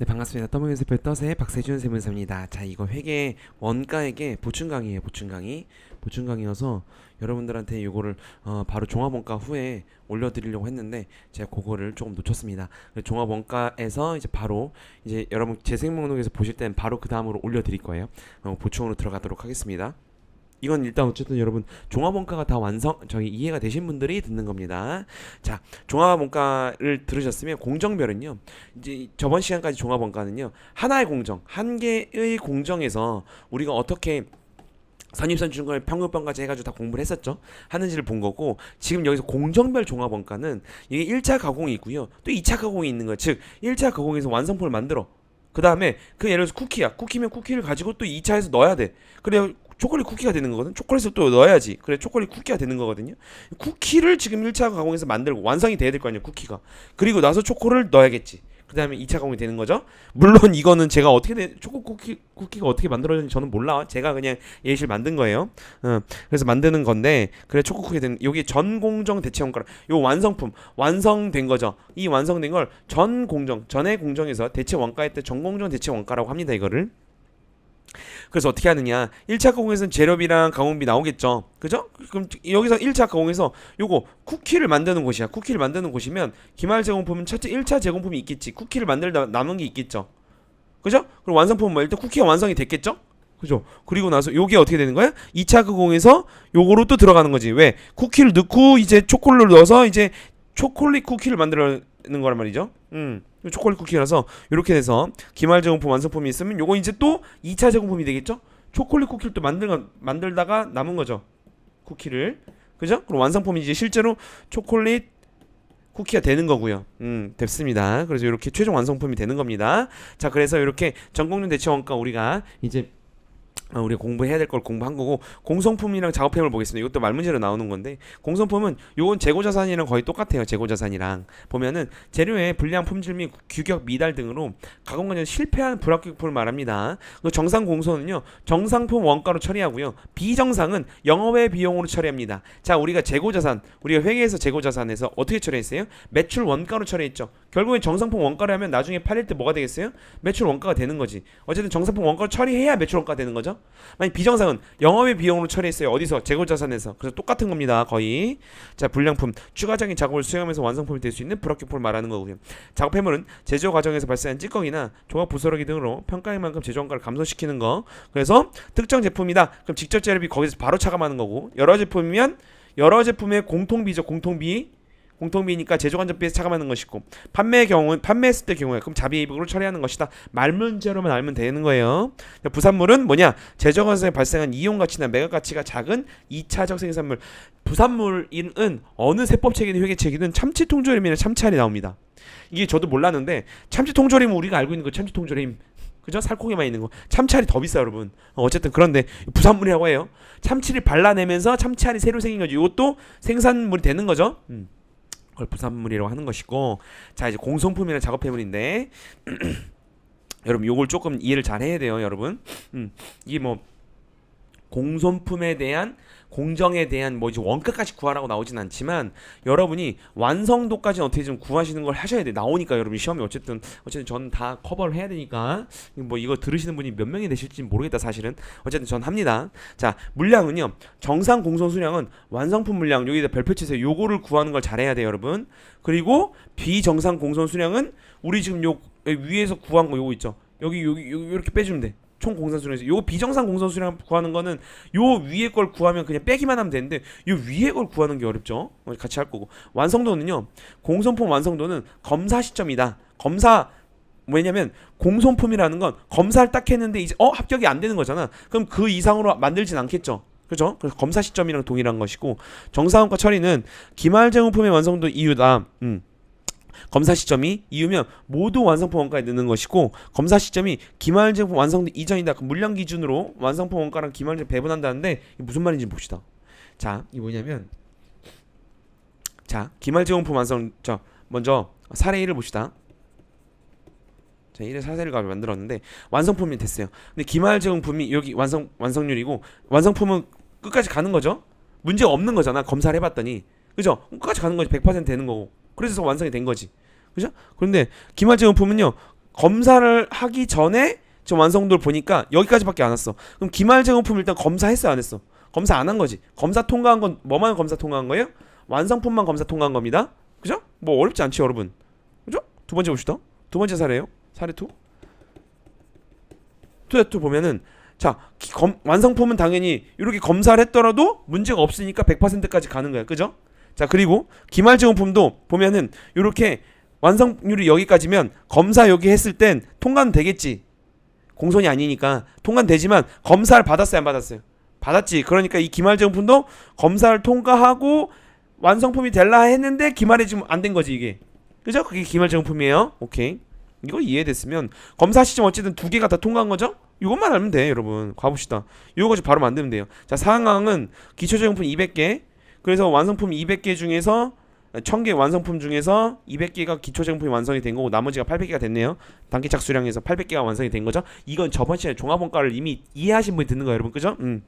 네 반갑습니다. 떠먹연습의 떠세 박세준 세무사입니다. 자 이거 회계 원가에게 보충 강의예요. 보충 강의. 보충 강의여서 여러분들한테 이거를 어, 바로 종합원가 후에 올려드리려고 했는데 제가 그거를 조금 놓쳤습니다. 종합원가에서 이제 바로 이제 여러분 재생 목록에서 보실 때는 바로 그 다음으로 올려드릴 거예요. 어, 보충으로 들어가도록 하겠습니다. 이건 일단 어쨌든 여러분 종합원가가 다 완성 저기 이해가 되신 분들이 듣는 겁니다. 자 종합원가를 들으셨으면 공정별은요 이제 저번 시간까지 종합원가는요 하나의 공정 한 개의 공정에서 우리가 어떻게 선입선 중간에 평균평가제 해가지고 다 공부를 했었죠? 하는지를 본 거고 지금 여기서 공정별 종합원가는 이게 1차 가공이 있고요. 또 2차 가공이 있는 거예요. 즉 1차 가공에서 완성품을 만들어. 그 다음에 그 예를 들어서 쿠키야. 쿠키면 쿠키를 가지고 또 2차에서 넣어야 돼. 그래 초콜릿 쿠키가 되는 거거든. 초콜릿을 또 넣어야지. 그래 초콜릿 쿠키가 되는 거거든요. 쿠키를 지금 1차 가공해서 만들고 완성이 돼야 될 거 아니야 쿠키가. 그리고 나서 초코를 넣어야겠지. 그 다음에 2차 가공이 되는 거죠. 물론 이거는 제가 어떻게 돼, 초코 쿠키, 쿠키가 어떻게 만들어졌는지 저는 몰라. 제가 그냥 예시를 만든 거예요. 어, 그래서 만드는 건데, 그래 초코 쿠키 되는, 요게 전공정 대체 원가, 요 완성품, 완성된 거죠. 이 완성된 걸 전공정, 전의 공정에서 대체 원가에 때 전공정 대체 원가라고 합니다. 이거를. 그래서 어떻게 하느냐 1차 가공에서는 재료비랑 가공비 나오겠죠 그죠? 그럼 여기서 1차 가공에서 요거 쿠키를 만드는 곳이야 쿠키를 만드는 곳이면 기말 제공품은 첫째 1차 제공품이 있겠지 쿠키를 만들다 남은 게 있겠죠 그죠? 그럼 완성품은 뭐 일단 쿠키가 완성이 됐겠죠? 그죠? 그리고 나서 요게 어떻게 되는 거야? 2차 가공에서 요거로 또 들어가는 거지 왜? 쿠키를 넣고 이제 초콜릿을 넣어서 이제 초콜릿 쿠키를 만들어는 거란 말이죠 음. 초콜릿 쿠키라서 이렇게 돼서 기말 제공품 완성품이 있으면 요거 이제 또 2차 제공품이 되겠죠? 초콜릿 쿠키를 또 만들 만들다가 남은 거죠. 쿠키를. 그죠? 그럼 완성품이 이제 실제로 초콜릿 쿠키가 되는 거고요. 음, 됐습니다. 그래서 이렇게 최종 완성품이 되는 겁니다. 자, 그래서 이렇게 전공률 대체 원가 우리가 이제 어, 우리가 공부해야 될 걸 공부한 거고 공성품이랑 작업템을 보겠습니다. 이것도 말문제로 나오는 건데 공성품은 요건 재고자산이랑 거의 똑같아요. 재고자산이랑 보면은 재료의 불량 품질 및 규격 미달 등으로 가공 과정 실패한 불합격품을 말합니다. 그 정상 공소는요 정상품 원가로 처리하고요 비정상은 영업의 비용으로 처리합니다. 자 우리가 재고자산 우리가 회계에서 재고자산에서 어떻게 처리했어요? 매출 원가로 처리했죠. 결국엔 정상품 원가를 하면 나중에 팔릴 때 뭐가 되겠어요? 매출 원가가 되는 거지. 어쨌든 정상품 원가를 처리해야 매출 원가가 되는 거죠. 만약 비정상은 영업의 비용으로 처리했어요. 어디서? 재고자산에서. 그래서 똑같은 겁니다. 거의. 자, 불량품. 추가적인 작업을 수행하면서 완성품이 될 수 있는 불합격품을 말하는 거고요. 작업 해물은 제조 과정에서 발생한 찌꺼기나 조각 부스러기 등으로 평가액만큼 제조 원가를 감소시키는 거. 그래서 특정 제품이다. 그럼 직접 재료비 거기서 바로 차감하는 거고. 여러 제품이면 여러 제품의 공통비죠. 공통비. 공통비니까 제조관점비에서 차감하는 것이고 판매 경우 판매했을 때 경우에 그럼 자비입으로 처리하는 것이다 말문제로만 알면 되는 거예요 부산물은 뭐냐 제조관에서 발생한 이용 가치나 매각 가치가 작은 2차적 생산물 부산물은 어느 세법책이든 회계책이든 참치 통조림이나 참치알이 나옵니다 이게 저도 몰랐는데 참치 통조림은 우리가 알고 있는 거 참치 통조림 그죠? 살코기만 있는 거. 참치알이 더 비싸, 여러분. 어, 어쨌든 그런데 부산물이라고 해요. 참치를 발라내면서 참치알이 새로 생긴 거죠. 이것도 생산물이 되는 거죠. 음. 그걸 부산물이라고 하는 것이고 자 이제 공성품이나 작업 해물인데 여러분 요걸 조금 이해를 잘 해야 돼요 여러분. 음, 이게 뭐 공손품에 대한 공정에 대한 뭐 이제 원가까지 구하라고 나오진 않지만 여러분이 완성도까지 어떻게 좀 구하시는 걸 하셔야 돼. 나오니까 여러분 시험이 어쨌든 어쨌든 저는 다 커버를 해야 되니까 뭐 이거 들으시는 분이 몇 명이 되실지 모르겠다 사실은. 어쨌든 전 합니다. 자 물량은요. 정상 공선 수량은 완성품 물량 여기다 별표 치세요 요거를 구하는 걸 잘해야 돼요 여러분. 그리고 비정상 공선 수량은 우리 지금 요 위에서 구한 거 요거 있죠? 여기 여기, 여기 이렇게 빼주면 돼. 총 공산 수량에서 요 비정상 공산 수량 구하는 거는 요 위에 걸 구하면 그냥 빼기만 하면 되는데 요 위에 걸 구하는 게 어렵죠. 어, 같이 할 거고 완성도는요. 공손품 완성도는 검사 시점이다. 검사 왜냐면 공손품이라는 건 검사를 딱 했는데 이제 어 합격이 안 되는 거잖아. 그럼 그 이상으로 만들진 않겠죠. 그죠? 그래서 검사 시점이랑 동일한 것이고 정상원가 처리는 기말 제공품의 완성도 이유다. 음. 검사 시점이 이유면 모두 완성품 원가에 넣는 것이고 검사 시점이 기말 제품 완성도 이전이다. 그 물량 기준으로 완성품 원가랑 기말 제품 배분한다는데 무슨 말인지 봅시다. 자, 이 뭐냐면 자, 기말 제공품 완성 저 먼저 사례 1을 봅시다. 자, 1의 사례를 가지고 만들었는데 완성품이 됐어요. 근데 기말 제공품이 여기 완성 완성률이고 완성품은 끝까지 가는 거죠. 문제가 없는 거잖아. 검사를 해봤더니 그죠? 끝까지 가는 거지. 100% 되는 거고. 그래서 완성이 된 거지. 그죠? 그런데 기말 제공품은요. 검사를 하기 전에 저 완성도를 보니까 여기까지밖에 안 왔어. 그럼 기말 제공품 일단 검사했어 안 했어? 검사 안 한 거지. 검사 통과한 건 뭐만 검사 통과한 거예요? 완성품만 검사 통과한 겁니다. 그죠? 뭐 어렵지 않지 여러분. 그죠? 두 번째 봅시다. 두 번째 사례요. 사례 2. 투, 투 보면은 자 기- 검, 완성품은 당연히 이렇게 검사를 했더라도 문제가 없으니까 100%까지 가는 거야. 그죠? 자 그리고 기말 제공품도 보면은 이렇게 완성률이 여기까지면 검사 여기 했을 땐 통과는 되겠지. 공손이 아니니까 통과는 되지만 검사를 받았어요 안 받았어요? 받았지. 그러니까 이 기말 제공품도 검사를 통과하고 완성품이 될라 했는데 기말이 지금 안 된 거지 이게. 그죠? 그게 기말 제공품이에요. 오케이. 이거 이해됐으면 검사 시점 어쨌든 두 개가 다 통과한 거죠? 이것만 알면 돼 여러분 가봅시다 이거 가지고 바로 만들면 돼요 자 상황은 기초제공품 200개 그래서 완성품 200개 중에서 1000개 완성품 중에서 200개가 기초제공품이 완성이 된 거고 나머지가 800개가 됐네요. 단기 착수량에서 800개가 완성이 된 거죠. 이건 저번 시간에 종합원가를 이미 이해하신 분이 듣는 거예요 여러분. 그죠? 음.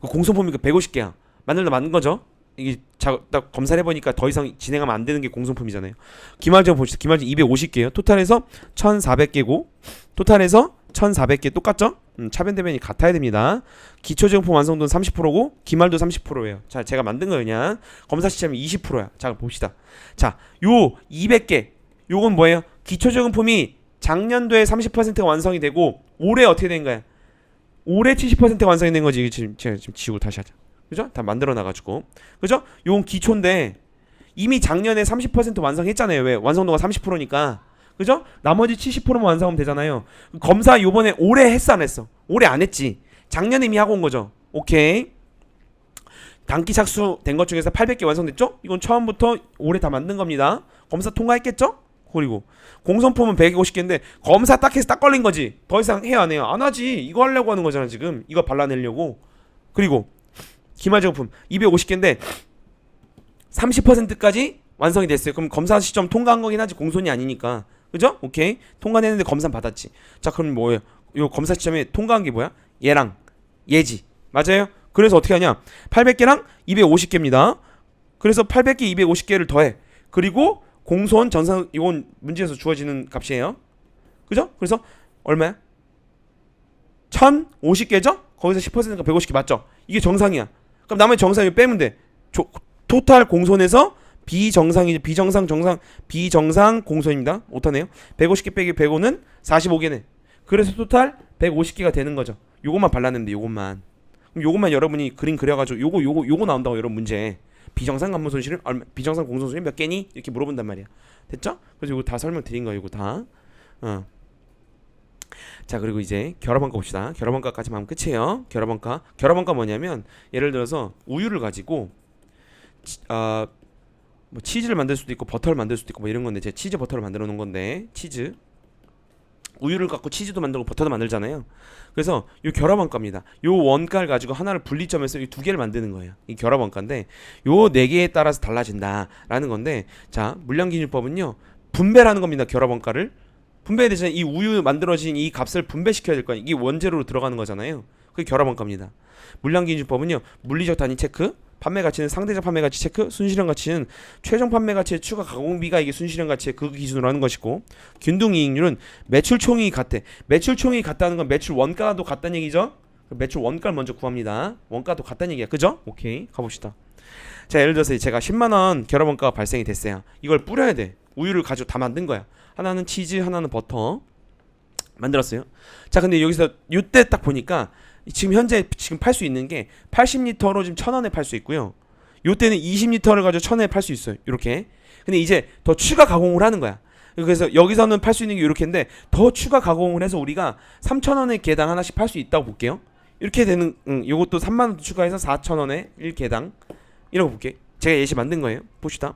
그 공소품이 그 150개야. 만들다 만든 거죠. 이게 자, 딱 검사를 해보니까 더 이상 진행하면 안 되는 게 공소품이잖아요. 기말제공 봅시다 기말제공 250개요. 토탈에서 1400개고 토탈에서 1400개 똑같죠? 음, 차변 대변이 같아야 됩니다. 기초제공품 완성도는 30%고 기말도 30%예요. 자, 제가 만든 거 그냥 검사 시점이 20%야. 자, 봅시다. 자, 요 200개. 요건 뭐예요? 기초제공품이 작년도에 30%가 완성이 되고 올해 어떻게 된 거야? 올해 70%가 완성이 된 거지. 지금 제가 지금 지우고 다시 하자. 그죠? 다 만들어 놔 가지고. 그죠? 요건 기초인데 이미 작년에 30% 완성했잖아요. 왜? 완성도가 30%니까. 그죠? 나머지 70%만 완성하면 되잖아요. 검사 요번에 올해 했어 안 했어? 올해 안 했지. 작년에 이미 하고 온 거죠. 오케이. 단기 착수 된 것 중에서 800개 완성됐죠? 이건 처음부터 올해 다 만든 겁니다. 검사 통과했겠죠? 그리고 공선품은 150개인데 검사 딱 해서 딱 걸린 거지. 더 이상 해야 안 해요. 안 하지. 이거 하려고 하는 거잖아 지금. 이거 발라내려고. 그리고 기말 제품 250개인데 30%까지 완성이 됐어요. 그럼 검사 시점 통과한 거긴 하지 공손이 아니니까. 그죠? 오케이. 통과했는데 검사 받았지. 자, 그럼 뭐예요? 요 검사 시점에 통과한 게 뭐야? 얘랑 얘지. 맞아요? 그래서 어떻게 하냐? 800개랑 250개입니다. 그래서 800개, 250개를 더해. 그리고 공손 전산 이건 문제에서 주어지는 값이에요. 그죠? 그래서 얼마야? 1050개죠? 거기서 10%가 150개 맞죠? 이게 정상이야. 그럼 나머지 정상이 빼면 돼. 조, 토탈 공손에서 비정상이지 비정상 정상 비정상 공손입니다. 못하네요. 150개 빼기 105는 45개네. 그래서 토탈 150개가 되는 거죠. 요것만 발랐는데 요것만. 요것만 여러분이 그림 그려가지고 요거 요거 요거 나온다고 여러분 문제. 비정상 간문 손실은 얼마? 비정상 공손 손실 몇 개니? 이렇게 물어본단 말이야. 됐죠? 그래서 요거 다 설명드린 거야. 요거 다. 어. 자 그리고 이제 결합원가 봅시다. 결합원가까지만 하면 끝이에요. 결합원가. 결합원가 뭐냐면 예를 들어서 우유를 가지고 치, 아, 뭐 치즈를 만들 수도 있고 버터를 만들 수도 있고 뭐 이런 건데 제가 치즈 버터를 만들어 놓은 건데 치즈 우유를 갖고 치즈도 만들고 버터도 만들잖아요. 그래서 요 결합 원가입니다. 요 원가를 가지고 하나를 분리점해서 이 두 개를 만드는 거예요. 이 결합 원가인데 요네 개에 따라서 달라진다라는 건데 자 물량 기준법은요 분배라는 겁니다. 결합 원가를 분배에 대해서 이 우유 만들어진 이 값을 분배시켜야 될거 아니에요. 이게 원재료로 들어가는 거잖아요. 그게 결합 원가입니다. 물량 기준법은요 물리적 단위 체크 판매 가치는 상대적 판매 가치 체크, 순실현 가치는 최종 판매 가치의 추가 가공비가 이게 순실현 가치의 그 기준으로 하는 것이고 균등 이익률은 매출 총익이 같대. 매출 총익이 같다는 건 매출 원가도 같다는 얘기죠. 매출 원가를 먼저 구합니다. 원가도 같다는 얘기야. 그죠? 오케이. 가봅시다. 자, 예를 들어서 제가 10만 원 결합 원가가 발생이 됐어요. 이걸 뿌려야 돼. 우유를 가지고 다 만든 거야. 하나는 치즈, 하나는 버터. 만들었어요. 자, 근데 여기서 이때 딱 보니까 지금 현재 지금 팔 수 있는 게 80리터로 지금 1,000원에 팔 수 있고요. 요때는 20리터를 가지고 1,000원에 팔 수 있어요. 이렇게. 근데 이제 더 추가 가공을 하는 거야. 그래서 여기서는 팔 수 있는 게 이렇게인데 더 추가 가공을 해서 우리가 3,000원에 개당 하나씩 팔 수 있다고 볼게요. 이렇게 되는 음, 요것도 3만 원 추가해서 4,000원에 1개당 이라고 볼게. 제가 예시 만든 거예요. 봅시다.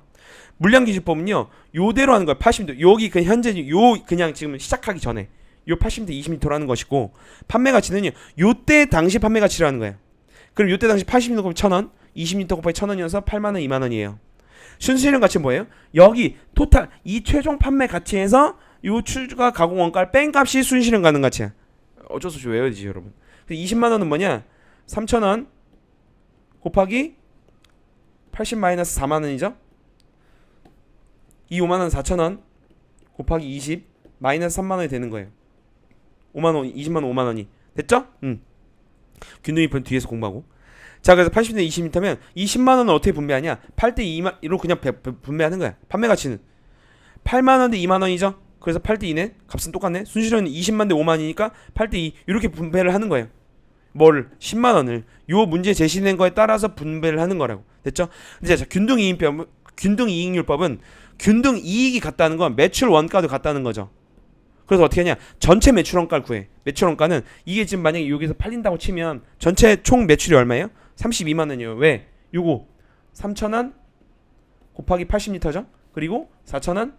물량 기준법은요. 요대로 하는 거야. 80도. 여기 그 현재 요 그냥 지금 시작하기 전에 요 80대 20m라는 것이고 판매 가치는요. 요때 당시 판매 가치라는 거예요. 그럼 요때 당시 80m 곱하기 1000원, 20m 곱하기 1000원이어서 8만 원, 2만 원이에요. 순수실현 가치는 뭐예요? 여기 토탈 이 최종 판매 가치에서 요 추가 가공 원가를 뺀 값이 순실현 가능 가치야. 어쩔 수 없이 외워야 되지, 여러분. 20만 원은 뭐냐? 3,000원 곱하기 80 마이너스 4만 원이죠? 이 5만 원 4천 원 곱하기 20 마이너스 3만 원이 되는 거예요. 5만 원, 20만 원, 5만 원이 됐죠? 음. 균등이편 뒤에서 공부하고. 자, 그래서 80대 20m면 이 10만 원을 어떻게 분배하냐? 8대 2로 그냥 배- 배- 분배하는 거야. 판매 가치는 8만 원 대 2만 원이죠. 그래서 8대 2네. 값은 똑같네. 순실은 20만 대 5만 원이니까 8대 2 이렇게 분배를 하는 거예요. 뭘 10만 원을 요 문제 제시된 거에 따라서 분배를 하는 거라고. 됐죠? 근데 자, 균등 이익법 균등 이익률법은 균등 이익이 같다는 건 매출 원가도 같다는 거죠. 그래서 어떻게 하냐? 전체 매출 원가를 구해. 매출 원가는 이게 지금 만약에 여기서 팔린다고 치면 전체 총 매출이 얼마예요? 32만 원이에요. 왜? 요거 3,000원 곱하기 80리터죠? 그리고 4,000원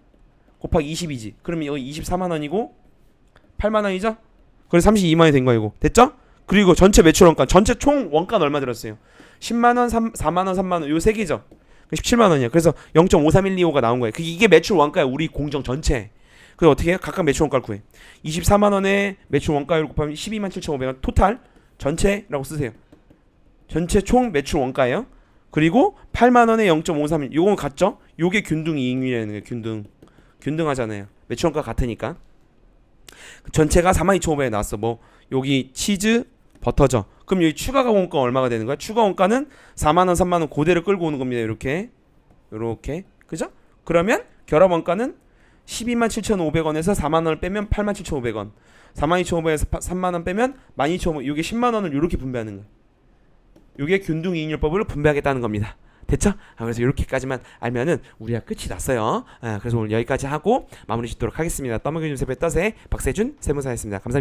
곱하기 22지. 그러면 여기 24만 원이고 8만 원이죠? 그래서 32만 원이 된 거예요. 됐죠? 그리고 전체 매출 원가, 전체 총 원가는 얼마 들었어요? 10만 원, 3, 4만 원, 3만 원. 요 세 개죠. 17만 원이에요. 그래서 0.53125가 나온 거예요. 그 이게 매출 원가야. 우리 공정 전체. 그래서 어떻게 해요? 각각 매출 원가를 구해. 24만 원에 매출 원가율 곱하면 12만 7,500원 토탈 전체라고 쓰세요. 전체 총 매출 원가예요. 그리고 8만 원에 0.53 요건 같죠? 요게 균등 이익률이라는 거예요. 균등. 균등하잖아요. 매출 원가 같으니까. 그 전체가 42,500에 나왔어. 뭐 여기 치즈, 버터죠. 그럼 여기 추가 원가 얼마가 되는 거야? 추가 원가는 4만 원, 3만 원 고대로 끌고 오는 겁니다. 이렇게. 요렇게. 그죠? 그러면 결합 원가는 12만 7,500원에서 4만 원을 빼면 8만 7,500원. 4만 2,500원에서 3만 원 빼면 12,500원. 이게 10만 원을 이렇게 분배하는 거예요. 이게 균등 이익률법을 분배하겠다는 겁니다. 됐죠? 아, 그래서 이렇게까지만 알면은 우리가 끝이 났어요. 아, 그래서 오늘 여기까지 하고 마무리 짓도록 하겠습니다. 떠먹여준 세배 떠세 박세준 세무사였습니다. 감사합니다.